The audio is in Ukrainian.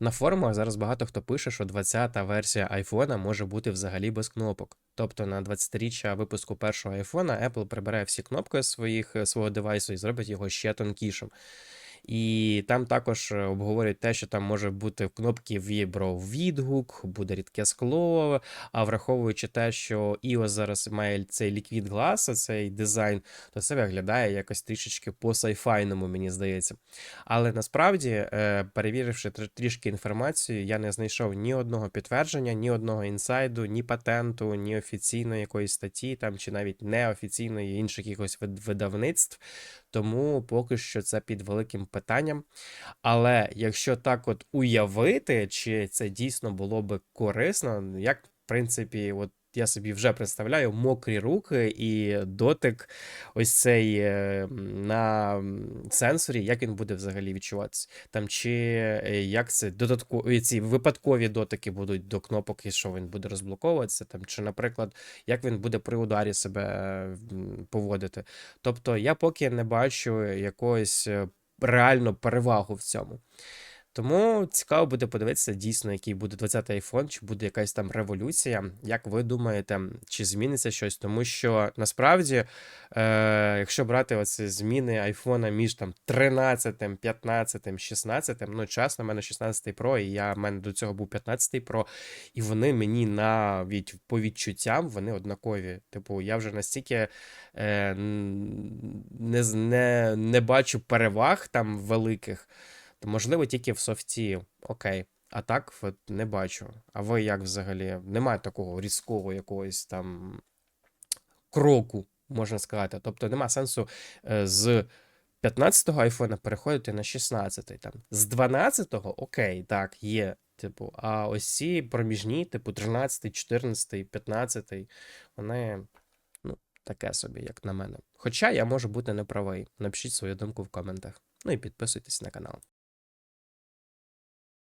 На форумах зараз багато хто пише, що 20-та версія айфона може бути взагалі без кнопок. Тобто на 20-річчя випуску першого айфона Apple прибере всі кнопки своїх, свого девайсу і зробить його ще тонкішим. І там також е, обговорюють те, що там може бути в кнопці вібровідгук, буде рідке скло. А враховуючи те, що iOS зараз має цей Liquid Glass, цей дизайн, то це виглядає якось трішечки по сайфайному, мені здається. Але насправді, е, перевіривши трішки інформацію, я не знайшов ні одного підтвердження, ні одного інсайду, ні патенту, ні офіційної якоїсь статті, там чи навіть неофіційної інших якихось видавництв. Тому поки що це під великим питанням. Але якщо так от уявити, чи це дійсно було би корисно, як в принципі, от я собі вже представляю мокрі руки і дотик ось цей е, на сенсорі, як він буде взагалі відчуватися. Там чи е, як це додаткові ці випадкові дотики будуть до кнопок, і що він буде розблоковуватися, там, чи, наприклад, як він буде при ударі себе поводити. Тобто я поки не бачу якоїсь е, реально перевагу в цьому. Тому цікаво буде подивитися дійсно, який буде 20-й iPhone, чи буде якась там революція. Як ви думаєте, чи зміниться щось? Тому що насправді, е, якщо брати оці зміни айфона між там 13, 15, 16, ну чесно, в мене 16 Pro, і я в мене до цього був 15 Pro, і вони мені навіть по відчуттям вони однакові. Типу, я вже настільки е, не, не, не бачу переваг там великих. То, можливо, тільки в софті. Окей. А так от, не бачу. А ви як взагалі? Немає такого різкого якогось там кроку, можна сказати. Тобто нема сенсу е, з 15-го айфона переходити на 16-й. Там. З 12-го, окей, так, є. Типу, а ось ці проміжні, типу 13, 14, 15, вони, ну, таке собі, як на мене. Хоча я можу бути неправий. Напишіть свою думку в коментах. Ну і підписуйтесь на канал.